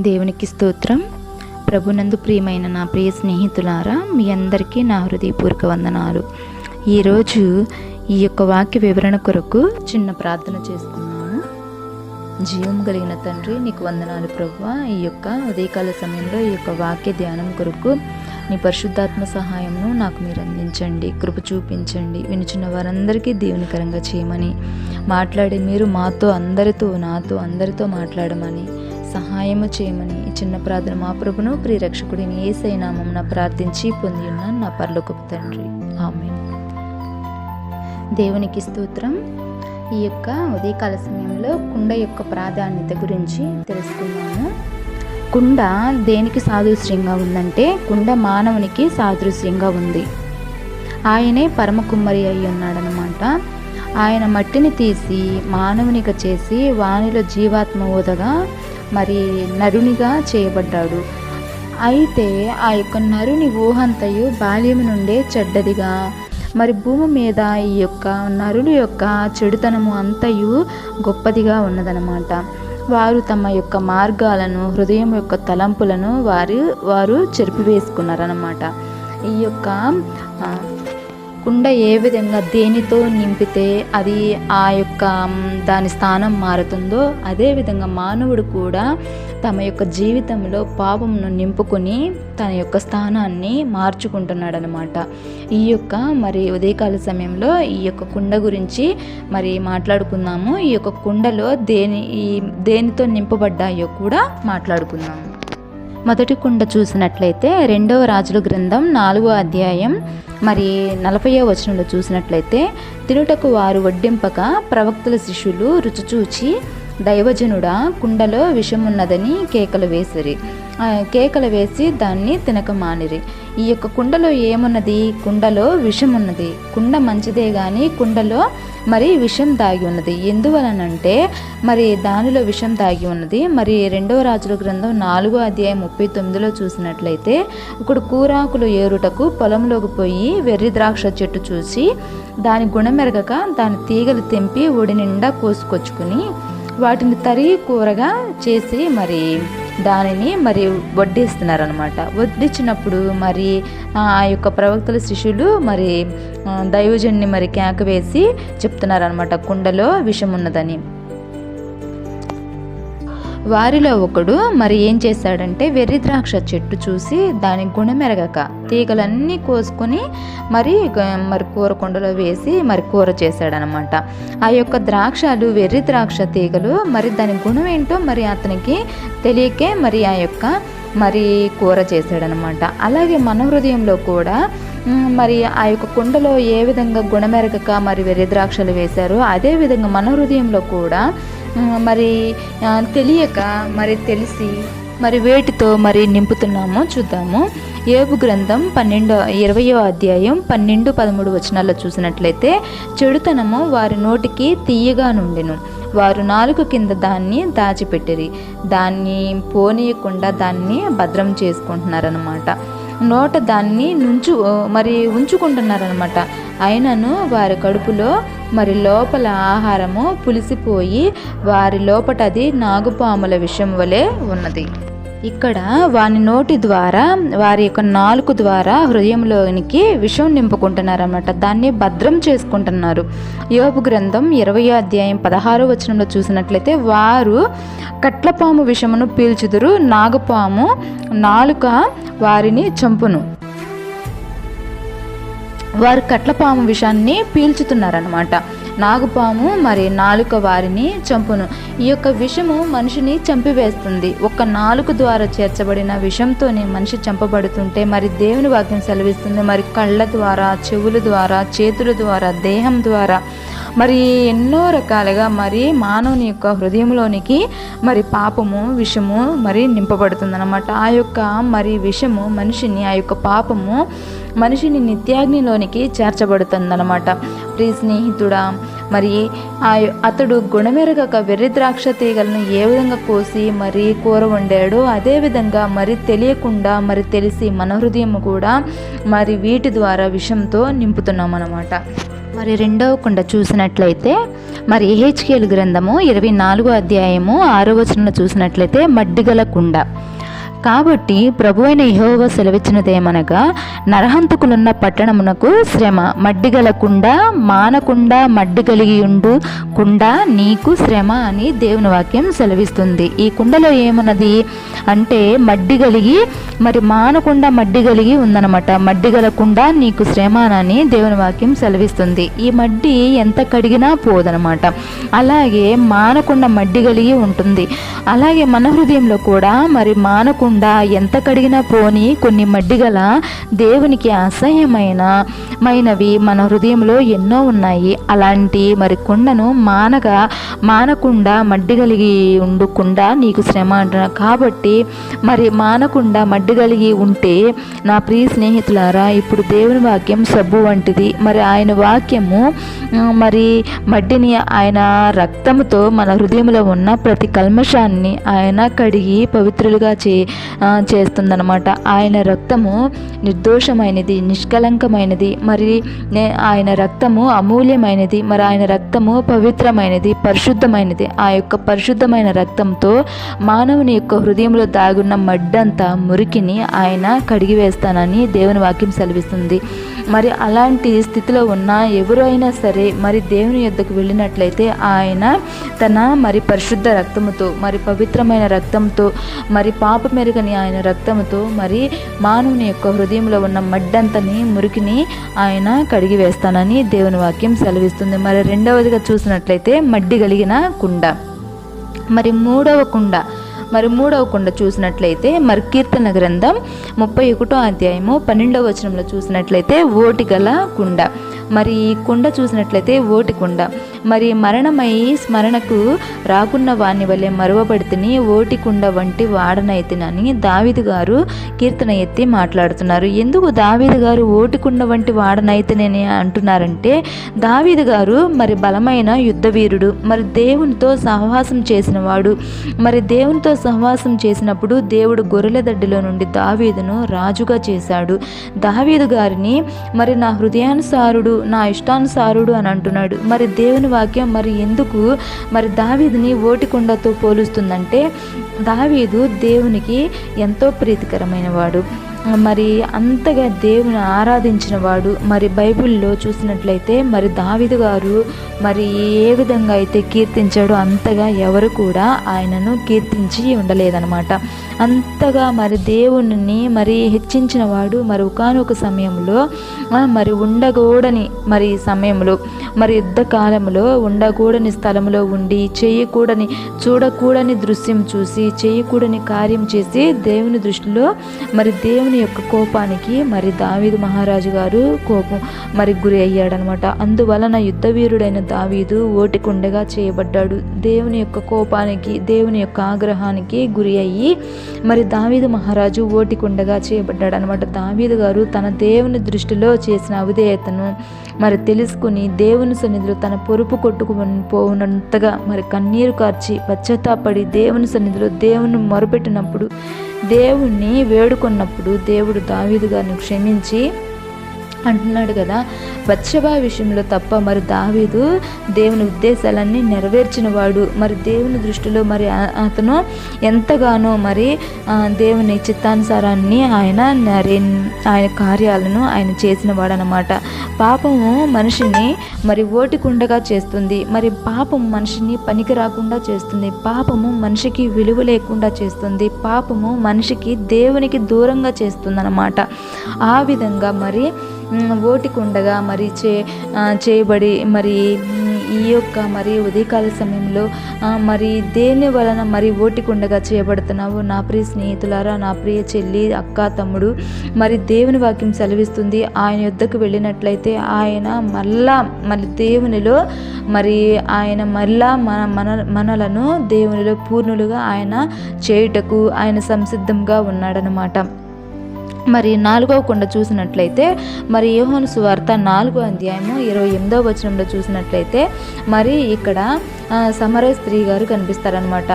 దేవునికి స్తోత్రం. ప్రభునందు ప్రియమైన నా ప్రియ స్నేహితులారా మీ అందరికీ నా హృదయపూర్వక వందనాలు. ఈరోజు ఈ యొక్క వాక్య వివరణ కొరకు చిన్న ప్రార్థన చేసుకున్నాను జీవం కలిగిన తండ్రి నీకు వందనాలు ప్రభు ఈ యొక్క ఉదయకాల సమయంలో ఈ యొక్క వాక్య ధ్యానం కొరకు నీ పరిశుద్ధాత్మ సహాయంను నాకు మీరు అందించండి కృప చూపించండి. వినుచున్న వారందరికీ దేవునికరంగా చేయమని మాట్లాడి మీరు మాతో అందరితో నాతో అందరితో మాట్లాడమని సహాయము చేయమని ఈ చిన్న ప్రార్థన మా ప్రభును ప్రియరక్షకుడిని ఏసైనామం ప్రార్థించి పొంది ఉన్నాను నా పర్లోకపు తండ్రి. ఆమె దేవునికి స్తోత్రం. ఈ యొక్క ఉదయకాల సమయంలో కుండ యొక్క ప్రాధాన్యత గురించి తెలుసుకున్నాము కుండ దేనికి సాదృశ్యంగా ఉందంటే కుండ మానవునికి సాదృశ్యంగా ఉంది. ఆయనే పరమ కుమ్మరి అయి ఉన్నాడనమాట ఆయన మట్టిని తీసి మానవునిగా చేసి వానిలో జీవాత్మ ఊదగా మరి నరునిగా చేయబడ్డాడు. అయితే ఆ యొక్క నరుని ఊహంతయు బాల్యం నుండే చెడ్డదిగా. మరి భూమి మీద ఈ యొక్క నరుని యొక్క చెడుతనము అంతయు గొప్పదిగా ఉన్నదనమాట వారు తమ యొక్క మార్గాలను హృదయం యొక్క తలంపులను వారు వారు చెరిపివేసుకున్నారనమాట ఈ యొక్క కుండ ఏ విధంగా దేనితో నింపితే అది ఆ యొక్క దాని స్థానం మారుతుందో అదేవిధంగా మానవుడు కూడా తమ యొక్క జీవితంలో పాపమును నింపుకొని తన యొక్క స్థానాన్ని మార్చుకుంటున్నాడనమాట. ఈ యొక్క మరి ఉదయకాల సమయంలో ఈ యొక్క కుండ గురించి మరి మాట్లాడుకుందాము. ఈ యొక్క కుండలో దేని ఈ దేనితో నింపబడ్డాయో కూడా మాట్లాడుకుందాము. మొదటి కుండ చూసినట్లయితే రెండవ రాజుల గ్రంథం నాలుగో అధ్యాయం మరి నలభయో వచనంలో చూసినట్లయితే తినుటకు వారు వడ్డింపక ప్రవక్తల శిష్యులు రుచి చూచి దైవజనుడా కుండలో విషమున్నదని కేకలు వేసిరి. కేకలు వేసి దాన్ని తినక మానిరి ఈ యొక్క కుండలో ఏమున్నది? కుండలో విషం ఉన్నది కుండ మంచిదే కానీ కుండలో మరి విషం దాగి ఉన్నది. ఎందువలనంటే మరి దానిలో విషం దాగి ఉన్నది. మరి రెండవ రాజుల గ్రంథం నాలుగో అధ్యాయం ముప్పై తొమ్మిదిలో చూసినట్లయితే ఒకడు కూరాకులు ఏరుటకు పొలంలోకి పోయి వెర్రి ద్రాక్ష చెట్టు చూసి దాని గుణమెరగక దాని తీగలు తెంపి ఒడి నిండా కోసుకొచ్చుకుని వాటిని తరిగి కూరగా చేసి మరి దానిని మరి వడ్డిస్తున్నారనమాట వడ్డించినప్పుడు మరి ఆ యొక్క ప్రవక్తల శిష్యులు మరి దైవజన్ని మరి కేక వేసి చెప్తున్నారనమాట కుండలో విషం ఉన్నదని వారిలో ఒకడు మరి ఏం చేశాడంటే వెర్రి ద్రాక్ష చెట్టు చూసి దాని గుణమెరగక తీగలన్నీ కోసుకొని మరి మరి కూర కుండలో వేసి మరి కూర చేశాడనమాట. ఆ యొక్క ద్రాక్షలు వెర్రి ద్రాక్ష తీగలు మరి దాని గుణం ఏంటో మరి అతనికి తెలియకే మరి ఆ యొక్క మరి కూర చేశాడనమాట. అలాగే మన హృదయంలో కూడా మరి ఆ యొక్క కుండలో ఏ విధంగా గుణమెరగక మరి వెర్రి ద్రాక్షలు వేశారో అదే విధంగా మన హృదయంలో కూడా మరి తెలియక మరి తెలిసి మరి వేటితో మరి నింపుతున్నామో చూద్దాము. ఏబు గ్రంథం పన్నెండో ఇరవయో అధ్యాయం పన్నెండు పదమూడు వచనాల్లో చూసినట్లయితే చెడుతనము వారి నోటికి తీయగా నుండెను. వారు నాలుగు కింద దాన్ని దాచిపెట్టిరి. దాన్ని పోనీయకుండా దాన్ని భద్రం చేసుకుంటున్నారనమాట నోట దాన్ని నుంచు మరి ఉంచుకుంటున్నారనమాట అయినను వారి కడుపులో మరి లోపల ఆహారము పులిసిపోయి వారి లోపట అది నాగుపాముల విషయం వలె ఉన్నది. ఇక్కడ వాని నోటి ద్వారా వారి యొక్క నాలుగు ద్వారా హృదయంలోనికి విషం నింపుకుంటున్నారన్నమాట. దాన్ని భద్రం చేసుకుంటున్నారు. యోపు గ్రంథం ఇరవై అధ్యాయం పదహారో వచనంలో చూసినట్లయితే వారు కట్లపాము విషమును పీల్చుదురు నాగపాము నాలుక వారిని చంపును. వారు కట్లపాము విషాన్ని పీల్చుతున్నారనమాట నాగుపాము మరి నాలుక వారిని చంపును. ఈ యొక్క విషము మనిషిని చంపివేస్తుంది. ఒక నాలుక ద్వారా చేర్చబడిన విషంతోనే మనిషి చంపబడుతుంటే మరి దేవుని వాక్యం సెలవిస్తుంది. మరి కళ్ళ ద్వారా చెవుల ద్వారా చేతుల ద్వారా దేహం ద్వారా. మరి ఎన్నో రకాలుగా మరి మానవుని యొక్క హృదయంలోనికి మరి పాపము విషము మరి నింపబడుతుందన్నమాట. ఆ యొక్క మరి విషము మనిషిని ఆ యొక్క పాపము మనిషిని నిత్యాగ్నిలోనికి చేర్చబడుతుందన్నమాట. ప్రియ స్నేహితుడా. మరి ఆ అతడు గుణమెరగక వెర్రి ద్రాక్ష తీగలను ఏ విధంగా కోసి మరి కూర వండాడో అదేవిధంగా మరి తెలియకుండా మరి తెలిసి మన హృదయం కూడా మరి వీటి ద్వారా విషంతో నింపుతున్నాం అన్నమాట మరి రెండవ కుండ చూసినట్లయితే మరి ఏహెచ్కేల్ గ్రంథము ఇరవై నాలుగో అధ్యాయము ఆరో వచనంలో చూసినట్లయితే మడ్డిగల కుండ. కాబట్టి ప్రభు అయిన యహోవ సెలవిచ్చినదేమనగా నరహంతకులున్న పట్టణమునకు శ్రమ మడ్డిగల కుండ మానకుండా మడ్డి కలిగి ఉండు కుండ నీకు శ్రమ అని దేవుని వాక్యం సెలవిస్తుంది. ఈ కుండలో ఏమున్నది అంటే మడ్డి కలిగి మరి మానకుండా మడ్డి కలిగి ఉందన్నమాట. మడ్డి గల కుండ నీకు శ్రమ అని దేవుని వాక్యం సెలవిస్తుంది. ఈ మడ్డి ఎంత కడిగినా పోదనమాట అలాగే మానకుండా మడ్డి కలిగి ఉంటుంది. అలాగే మన హృదయంలో కూడా మరి మానకుండా ఎంత కడిగినా పోని కొన్ని మడ్డిగల దేవునికి అసహ్యమైన మైనవి మన హృదయంలో ఎన్నో ఉన్నాయి. అలాంటి మరి కుండను మానగా మానకుండా మడ్డి కలిగి నీకు శ్రమ అంటున్నా. కాబట్టి మరి మానకుండా మడ్డిగలిగి ఉంటే నా ప్రియ స్నేహితులారా ఇప్పుడు దేవుని వాక్యం సబ్బు వంటిది. మరి ఆయన వాక్యము మరి మడ్డిని ఆయన రక్తముతో మన హృదయంలో ఉన్న ప్రతి కల్మషాన్ని ఆయన కడిగి పవిత్రులుగా చే చేస్తుందనమాట ఆయన రక్తము నిర్దోషమైనది నిష్కలంకమైనది మరి నే- ఆయన రక్తము అమూల్యమైనది మరి ఆయన రక్తము పవిత్రమైనది పరిశుద్ధమైనది. ఆ యొక్క పరిశుద్ధమైన రక్తంతో మానవుని యొక్క హృదయంలో దాగున్న మడ్డంతా మురికిని ఆయన కడిగివేస్తానని దేవుని వాక్యం సెలవిస్తుంది. మరి అలాంటి స్థితిలో ఉన్న ఎవరైనా సరే మరి దేవుని యొద్దకు వెళ్ళినట్లయితే ఆయన తన మరి పరిశుద్ధ రక్తముతో మరి పవిత్రమైన రక్తంతో మరి పాప మెరుగని ఆయన రక్తముతో మరి మానవుని యొక్క హృదయంలో ఉన్న మడ్డంతని మురికిని ఆయన కడిగి వేస్తానని దేవుని వాక్యం సెలవిస్తుంది. మరి రెండవదిగా చూసినట్లయితే మడ్డి కలిగిన కుండ. మరి మూడవ కుండ. మరి మూడవ కుండ చూసినట్లయితే మరి కీర్తన గ్రంథం ముప్పై ఒకటో అధ్యాయము పన్నెండవ వచనంలో చూసినట్లయితే ఓటి గల కుండ. మరి ఈ కుండ చూసినట్లయితే ఓటి కుండ. మరి మరణమై స్మరణకు రాకున్న వాని వలె మరువబడితిని ఓటి కుండ వంటి వాడనైతినని దావిదు గారు కీర్తన ఎత్తి మాట్లాడుతున్నారు. ఎందుకు దావీదు గారు ఓటి కుండ వంటి వాడనైతేనే అంటున్నారంటే దావీదు గారు మరి బలమైన యుద్ధవీరుడు మరి దేవునితో సహవాసం చేసిన వాడు మరి దేవునితో సహవాసం చేసినప్పుడు దేవుడు గొర్రెల దడ్డిలో నుండి దావీదును రాజుగా చేశాడు. దావీదు గారిని మరి నా హృదయానుసారుడు నా ఇష్టానుసారుడు అని అంటున్నాడు. మరి దేవుని వాక్యం మరి ఎందుకు మరి దావీదుని ఓటికొండతో పోలుస్తుందంటే దావీదు దేవునికి ఎంతో ప్రీతికరమైన వాడు మరి అంతగా దేవుని ఆరాధించిన వాడు మరి బైబిల్లో చూసినట్లయితే మరి దావిదు గారు మరి ఏ విధంగా అయితే కీర్తించాడో అంతగా ఎవరు కూడా ఆయనను కీర్తించి ఉండలేదనమాట అంతగా మరి దేవుని మరి హెచ్చించిన వాడు మరి ఒకనొక సమయంలో మరి ఉండకూడని మరి సమయంలో మరి యుద్ధ కాలంలో ఉండకూడని స్థలంలో ఉండి చేయకూడని చూడకూడని దృశ్యం చూసి చేయకూడని కార్యం చేసి దేవుని దృష్టిలో మరి దేవుని దేవుని యొక్క కోపానికి మరి దావీదు మహారాజు గారు కోపం మరి గురి అయ్యాడనమాట. అందువలన యుద్ధవీరుడైన దావీదు ఓటికుండగా చేయబడ్డాడు. దేవుని యొక్క కోపానికి దేవుని యొక్క ఆగ్రహానికి గురి అయ్యి మరి దావీదు మహారాజు ఓటికుండగా చేయబడ్డాడు అనమాట దావీదు గారు తన దేవుని దృష్టిలో చేసిన అవిధేయతను మరి తెలుసుకుని దేవుని సన్నిధిలో తన పొరుపు కొట్టుకుని పోవునంతగా మరి కన్నీరు కార్చి పశ్చాత్తాపడి దేవుని సన్నిధిలో దేవుని మొరపెట్టినప్పుడు దేవుణ్ణి వేడుకున్నప్పుడు దేవుడు దావీదు గారిని క్షమించి అంటున్నాడు కదా. బత్షబా విషయంలో తప్ప మరి దావీదు దేవుని ఉద్దేశాలన్నీ నెరవేర్చిన వాడు మరి దేవుని దృష్టిలో మరి అతను ఎంతగానో మరి దేవుని చిత్తానుసారాన్ని ఆయన ఆయన కార్యాలను ఆయన చేసిన వాడనమాట పాపము మనిషిని మరి ఓటికుండగా చేస్తుంది. మరి పాపం మనిషిని పనికి రాకుండా చేస్తుంది. పాపము మనిషికి విలువ లేకుండా చేస్తుంది. పాపము మనిషికి దేవునికి దూరంగా చేస్తుంది ఆ విధంగా మరి ఓటికుండగా మరి చే చేయబడి మరి ఈ యొక్క మరి ఉదయకాల సమయంలో మరి దేని వలన మరి ఓటికుండగా చేయబడుతున్నావు? నా ప్రియ స్నేహితులారా నా ప్రియ చెల్లి అక్క తమ్ముడు మరి దేవుని వాక్యం సెలవిస్తుంది. ఆయన యుద్ధకు వెళ్ళినట్లయితే ఆయన మళ్ళా మరి దేవునిలో మరి ఆయన మళ్ళా మన మన మనలను దేవునిలో పూర్ణులుగా ఆయన చేయుటకు ఆయన సంసిద్ధంగా ఉన్నాడనమాట మరి నాలుగవ కొండ చూసినట్లయితే మరి యోహోను సువార్త నాలుగో అధ్యాయము ఇరవై ఎనిమిదవ వచనంలో చూసినట్లయితే మరి ఇక్కడ సమర స్త్రీ గారు కనిపిస్తారనమాట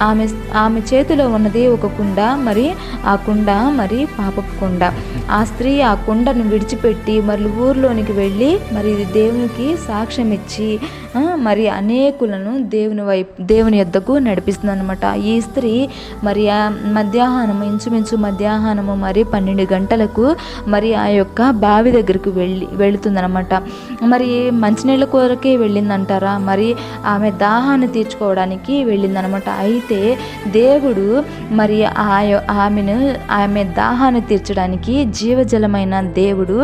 ఆమె ఆమె చేతిలో ఉన్నది ఒక కుండ మరి ఆ కుండ మరి పాపపు కుండ. ఆ స్త్రీ ఆ కుండను విడిచిపెట్టి మరి ఊర్లోనికి వెళ్ళి మరి దేవునికి సాక్ష్యం ఇచ్చి మరి అనేకులను దేవుని వైపు దేవుని యొద్దకు నడిపిస్తుంది అనమాట ఈ స్త్రీ మరి మధ్యాహ్నము మధ్యాహ్నం ఇంచుమించు మధ్యాహ్నము మరి పన్నెండు గంటలకు మరి ఆ యొక్క బావి దగ్గరికి వెళ్ళి వెళుతుందనమాట మరి మంచినీళ్ళ కోరకే వెళ్ళిందంటారా? మరి ఆమె దాహాన్ని తీర్చుకోవడానికి వెళ్ళిందనమాట అయితే దేవుడు మరి ఆ ఆమెను ఆమె దాహాన్ని తీర్చడానికి జీవజలమైన దేవుడు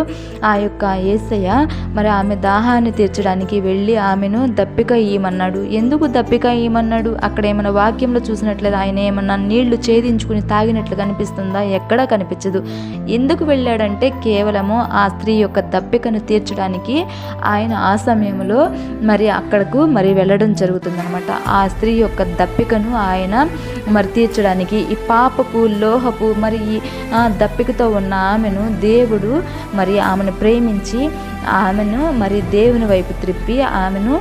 ఆ యొక్క ఏసయ్య మరి ఆమె దాహాన్ని తీర్చడానికి వెళ్ళి ఆమెను దప్పిక ఇయ్యమన్నాడు ఎందుకు దప్పిక ఇయ్యమన్నాడు అక్కడ ఏమైనా వాక్యంలో చూసినట్లయితే ఆయన ఏమన్నా నీళ్ళు ఛేదించుకుని తాగినట్లు కనిపిస్తుందా? ఎక్కడా కనిపించదు. ఎందుకు వెళ్ళాడంటే కేవలము ఆ స్త్రీ యొక్క దప్పికను తీర్చడానికి ఆయన ఆ సమయంలో మరి అక్కడకు మరి వెళ్ళడం జరుగుతుందనమాట ఆ స్త్రీ యొక్క దప్పికను ఆయన మరి తీర్చడానికి ఈ పాపపు లోహపు మరి ఈ ఆ దప్పికతో ఉన్న ఆమెను దేవుడు మరి ఆమెను ప్రేమించి ఆమెను మరి దేవుని వైపు త్రిప్పి ఆమెను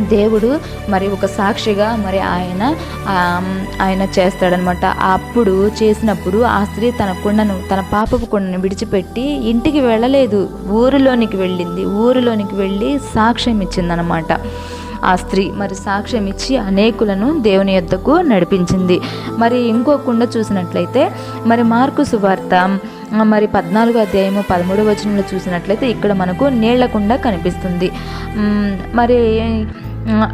దేవుడు మరి ఒక సాక్షిగా మరి ఆయన ఆయన చేస్తాడనమాట. అప్పుడు చేసినప్పుడు ఆ స్త్రీ తన కుండను తన పాపపు కుండను విడిచిపెట్టి ఇంటికి వెళ్ళలేదు. ఊరిలోనికి వెళ్ళింది. ఊరిలోనికి వెళ్ళి సాక్ష్యం ఇచ్చిందనమాట. ఆ స్త్రీ మరి సాక్ష్యం ఇచ్చి అనేకులను దేవుని యొద్దకు నడిపించింది. మరి ఇంకో కుండ చూసినట్లయితే మరి మార్కు సువార్త మరి పద్నాలుగు అధ్యాయము పదమూడు వచనంలో చూసినట్లయితే ఇక్కడ మనకు నీళ్ళ కుండ కనిపిస్తుంది. మరి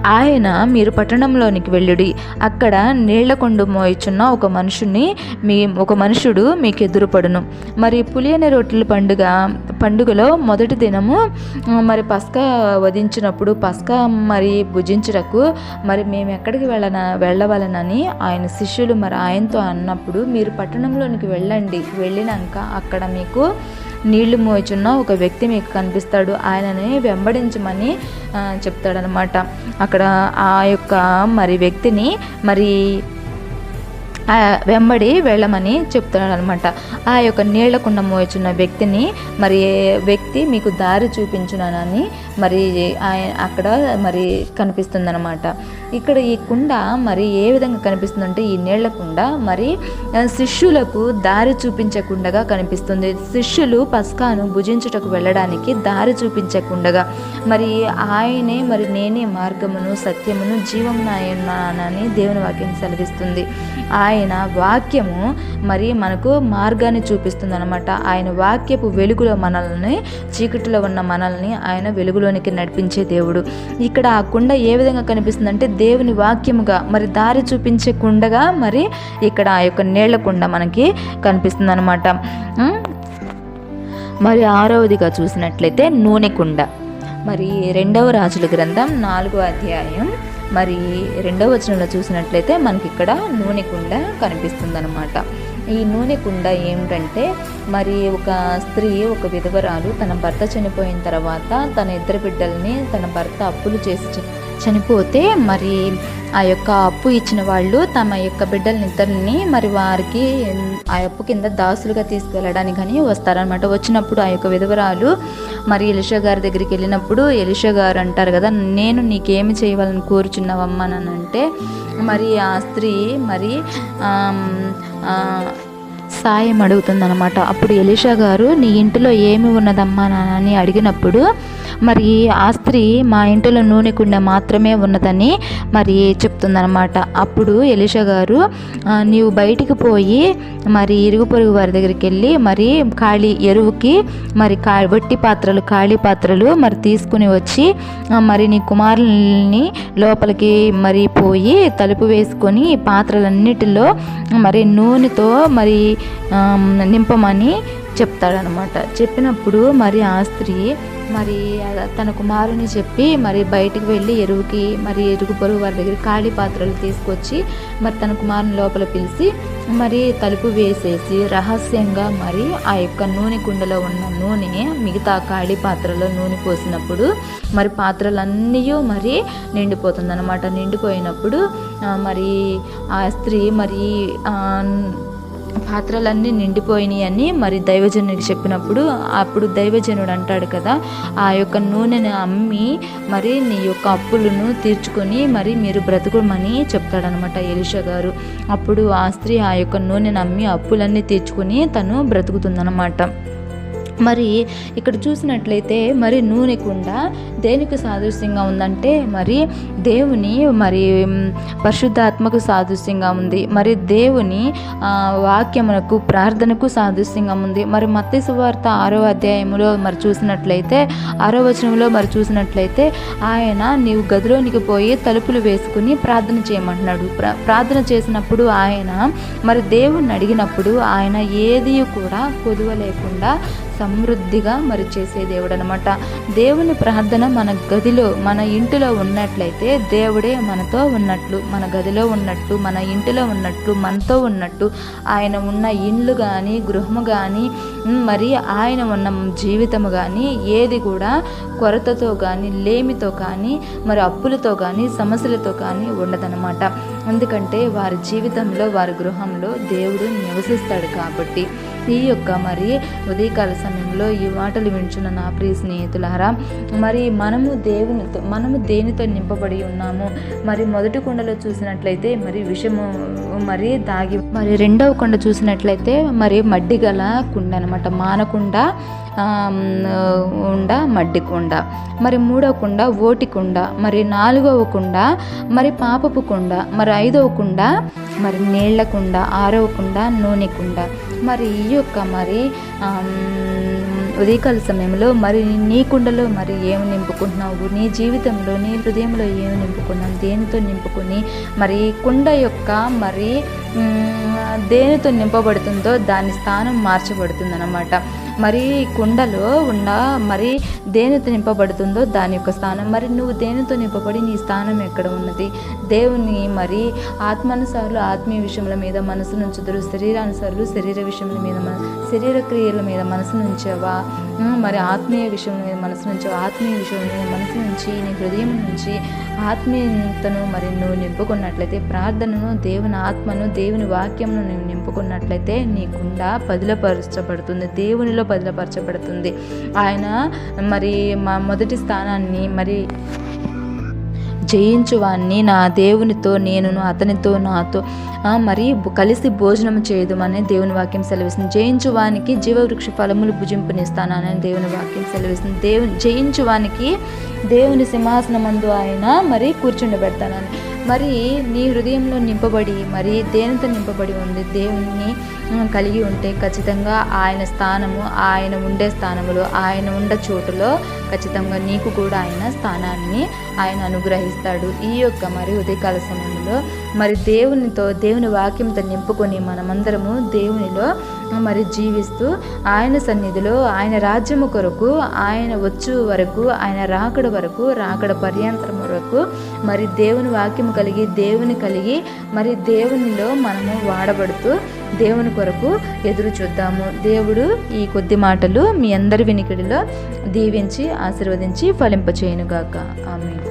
ఆయన మీరు పట్టణంలోనికి వెళ్ళుడి. అక్కడ నీళ్ళకొండు మోయిచున్న ఒక మనుషుని మీ ఒక మనుషుడు మీకు ఎదురుపడును మరి పులియని రొట్టెల పండుగ పండుగలో మొదటి దినము మరి పస్కా వధించినప్పుడు పస్కా మరి భుజించుటకు మరి మేము ఎక్కడికి వెళ్ళన వెళ్ళవలనని ఆయన శిష్యులు మరి ఆయనతో అన్నప్పుడు మీరు పట్టణంలోనికి వెళ్ళండి. వెళ్ళినాక అక్కడ మీకు నీళ్ళు మోయిచున్న ఒక వ్యక్తి మీకు కనిపిస్తాడు. ఆయనని వెంబడించమని చెప్తాడనమాట అక్కడ ఆ యొక్క మరి వ్యక్తిని మరి ఆ వెంబడి వెళ్ళమని చెప్తున్నాడనమాట ఆ యొక్క నీళ్ళ కుండ మోచున్న వ్యక్తిని మరి వ్యక్తి మీకు దారి చూపించునని మరి ఆయన అక్కడ మరి కనిపిస్తుందనమాట ఇక్కడ ఈ కుండ మరి ఏ విధంగా కనిపిస్తుందంటే ఈ నీళ్ళ కుండ మరి శిష్యులకు దారి చూపించే కుండగా కనిపిస్తుంది. శిష్యులు పస్కాను భుజించుటకు వెళ్ళడానికి దారి చూపించే కుండగా. మరి ఆయనే మరి నేనే మార్గమును సత్యమును జీవమును దేవుని వాక్యం సెలవిస్తుంది. ఆయన వాక్యము మరి మనకు మార్గాన్ని చూపిస్తుంది అనమాట ఆయన వాక్యపు వెలుగులో మనల్ని చీకటిలో ఉన్న మనల్ని ఆయన వెలుగులోనికి నడిపించే దేవుడు. ఇక్కడ ఆ కుండ ఏ విధంగా కనిపిస్తుందంటే దేవుని వాక్యముగా మరి దారి చూపించే కుండగా మరి ఇక్కడ ఆ యొక్క నీళ్ళ కుండ మనకి కనిపిస్తుంది అనమాట మరి ఆరవదిగా చూసినట్లయితే నూనె కుండ. మరి రెండవ రాజుల గ్రంథం నాలుగో అధ్యాయం. మరి రెండవ వచనంలో చూసినట్లయితే మనకి ఇక్కడ నూనె కుండ కనిపిస్తుందన్నమాట. ఈ నూనె కుండ ఏమిటంటే మరి ఒక స్త్రీ ఒక విధవరాలు తన భర్త చనిపోయిన తర్వాత తన ఇద్దరు బిడ్డల్ని తన భర్త అప్పులు చేసి చనిపోతే మరి ఆ యొక్క అప్పు ఇచ్చిన వాళ్ళు తమ యొక్క బిడ్డలనిద్దరిని మరి వారికి ఆ అప్పు కింద దాసులుగా తీసుకెళ్ళడానికి కానీ వస్తారనమాట వచ్చినప్పుడు ఆ యొక్క విధవరాలు మరి ఎలిషా గారి దగ్గరికి వెళ్ళినప్పుడు ఎలిషా గారు అంటారు కదా నేను నీకేమి చేయవాలని కోరుచున్నావమ్మా అని అంటే మరి ఆ స్త్రీ మరి సాయం అడుగుతుందనమాట అప్పుడు ఎలిషా గారు నీ ఇంటిలో ఏమి ఉన్నదమ్మా అని అడిగినప్పుడు మరి ఆ స్త్రీ మా ఇంటిలో నూనె కుండ మాత్రమే ఉన్నదని మరి చెప్తుందనమాట అప్పుడు ఎలిషా గారు నీవు బయటికి పోయి మరి ఇరుగు పొరుగు వారి దగ్గరికి వెళ్ళి మరి ఖాళీ ఎరువుకి మరి కా వట్టి పాత్రలు ఖాళీ పాత్రలు మరి తీసుకుని వచ్చి మరి నీ కుమారుల్ని లోపలికి మరి పోయి తలుపు వేసుకొని పాత్రలన్నిటిలో మరి నూనెతో మరి నింపమని చెప్తాడనమాట. చెప్పినప్పుడు మరి ఆ స్త్రీ మరి తన కుమారుని చెప్పి మరి బయటికి వెళ్ళి ఎరువుకి మరి ఎరుగు పొరుగు వారి దగ్గర ఖాళీ పాత్రలు తీసుకొచ్చి మరి తన కుమారుని లోపల పిలిచి మరి తలుపు వేసేసి రహస్యంగా మరి ఆ యొక్క నూనె కుండలో ఉన్న నూనె మిగతా ఖాళీ పాత్రలో నూనె పోసినప్పుడు మరి పాత్రలన్నీ మరి నిండిపోతుంది అనమాట నిండిపోయినప్పుడు మరి ఆ స్త్రీ మరి పాత్రలన్నీ నిండిపోయినాయి అని మరి దైవజనుడికి చెప్పినప్పుడు అప్పుడు దైవజనుడు అంటాడు కదా ఆ యొక్క నూనెను అమ్మి మరి నీ యొక్క అప్పులను తీర్చుకొని మరి మీరు బ్రతుకుమని చెప్తాడనమాట ఎలిషా గారు. అప్పుడు ఆ స్త్రీ ఆ యొక్క నూనెను అమ్మి అప్పులన్నీ తీర్చుకొని తను బ్రతుకుతుందనమాట మరి ఇక్కడ చూసినట్లయితే మరి నూనె కుండ దేనికి సాదృశ్యంగా ఉందంటే మరి దేవుని మరి పరిశుద్ధాత్మకు సాదృశ్యంగా ఉంది. మరి దేవుని వాక్యమునకు ప్రార్థనకు సాదృశ్యంగా ఉంది. మరి మత్తి సువార్త ఆరో అధ్యాయంలో మరి చూసినట్లయితే ఆరో వచనంలో మరి చూసినట్లయితే ఆయన నీవు గదిలోనికి పోయి తలుపులు వేసుకుని ప్రార్థన చేయమంటున్నాడు. ప్రార్థన చేసినప్పుడు ఆయన మరి దేవుణ్ణి అడిగినప్పుడు ఆయన ఏది కూడా కొదువ లేకుండా సమృద్ధిగా మరి చేసే దేవుడు అనమాట దేవుని ప్రార్థన మన గదిలో మన ఇంటిలో ఉన్నట్లయితే దేవుడే మనతో ఉన్నట్లు మన గదిలో ఉన్నట్టు మన ఇంటిలో ఉన్నట్లు మనతో ఉన్నట్టు ఆయన ఉన్న ఇండ్లు కానీ గృహము కానీ మరి ఆయన ఉన్న జీవితము కానీ ఏది కూడా కొరతతో కానీ లేమితో కానీ మరి అప్పులతో కానీ సమస్యలతో కానీ ఉండదనమాట. ఎందుకంటే వారి జీవితంలో వారి గృహంలో దేవుడు నివసిస్తాడు కాబట్టి. ఈ యొక్క మరి ఉదయకాల సమయంలో ఈ మాటలు వింటున్న నా ప్రియ స్నేహితులారా మరి మనము దేవునితో మనము దేనితో నింపబడి ఉన్నాము? మరి మొదటి కొండలో చూసినట్లయితే మరి విషము మరి దాగి మరి రెండవ కొండ చూసినట్లయితే మరి మడ్డి గల కుండ అనమాట మానకుండ ఉండ మడ్డి కుండ మరి మూడవ కుండ ఓటి కుండ మరి నాలుగవ కుండ మరి పాపపు కుండ మరి ఐదవ కుండ మరి నీళ్ళ కుండ ఆరవ కుండ నూనె కుండ. మరి ఈ యొక్క మరి ఉదయకాల సమయంలో మరి నీ కుండలో మరి ఏమి నింపుకుంటున్నావు? నీ జీవితంలో నీ హృదయంలో ఏమి నింపుకున్నావు? దేనితో నింపుకుని మరి కుండ యొక్క మరి దేనితో నింపబడుతుందో దాని స్థానం మార్చబడుతుందన్నమాట. మరి కుండలో ఉన్న మరి దేనితో నింపబడుతుందో దాని యొక్క స్థానం. మరి నువ్వు దేనితో నింపబడి నీ స్థానం ఎక్కడ ఉన్నది? దేవుని మరి ఆత్మానుసారులు ఆత్మీయ విషయముల మీద మనసు నుంచుదురు. శరీరానుసారులు శరీర విషయముల మీద మన శరీర క్రియల మీద మనసు నుంచేవా? మరి ఆత్మీయ విషయం మనసు నుంచి ఆత్మీయ విషయం మనసు నుంచి నీ హృదయం నుంచి ఆత్మీయతను మరి నువ్వు నింపుకున్నట్లయితే ప్రార్థనను దేవుని ఆత్మను దేవుని వాక్యమును నువ్వు నింపుకున్నట్లయితే నీ గుండా పదిలపరచబడుతుంది దేవునిలో పదిలపరచబడుతుంది. ఆయన మరి మా మొదటి స్థానాన్ని మరి చేయించువాన్ని. నా దేవునితో నేనును అతనితో నాతో మరి కలిసి భోజనం చేయదుమని దేవుని వాక్యం సెలవిస్తుంది. జయించువానికి జీవవృక్ష ఫలములు భుజింపునిస్తానని దేవుని వాక్యం సెలవిస్తుంది. దేవుని జయించువానికి దేవుని సింహాసనమందు ఆయన మరి కూర్చుండబెడతానని. మరి నీ హృదయంలో నింపబడి మరి దేనితో నింపబడి ఉంది? దేవుణ్ణి కలిగి ఉంటే ఖచ్చితంగా ఆయన స్థానము ఆయన ఉండే స్థానములో ఆయన ఉండే చోటులో ఖచ్చితంగా నీకు కూడా ఆయన స్థానాన్ని ఆయన అనుగ్రహిస్తాడు. ఈ యొక్క మరి ఉదయకాల సమయంలో మరి దేవునితో దేవుని వాక్యంతో నింపుకొని మనమందరము దేవునిలో మరి జీవిస్తూ ఆయన సన్నిధిలో ఆయన రాజ్యము కొరకు ఆయన వచ్చు వరకు ఆయన రాకడ వరకు రాకడ పర్యంతరం వరకు మరి దేవుని వాక్యము కలిగి దేవుని కలిగి మరి దేవునిలో మనము వాడబడుతూ దేవుని కొరకు ఎదురు చూద్దాము. దేవుడు ఈ కొద్ది మాటలు మీ అందరి వినికిడిలో దీవించి ఆశీర్వదించి ఫలింపచేయునుగాక. ఆమె